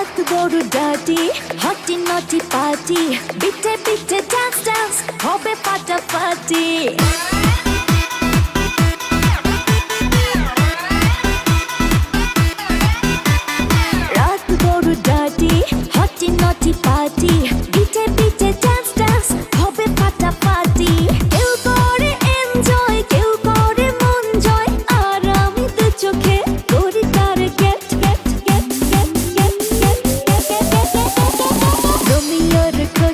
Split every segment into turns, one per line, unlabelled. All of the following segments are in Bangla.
about to go to dirty Hotty naughty party Bitte bitte dance dance Hoppe ফাটাফাটি About to go to dirty Hotty naughty party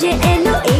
DJ no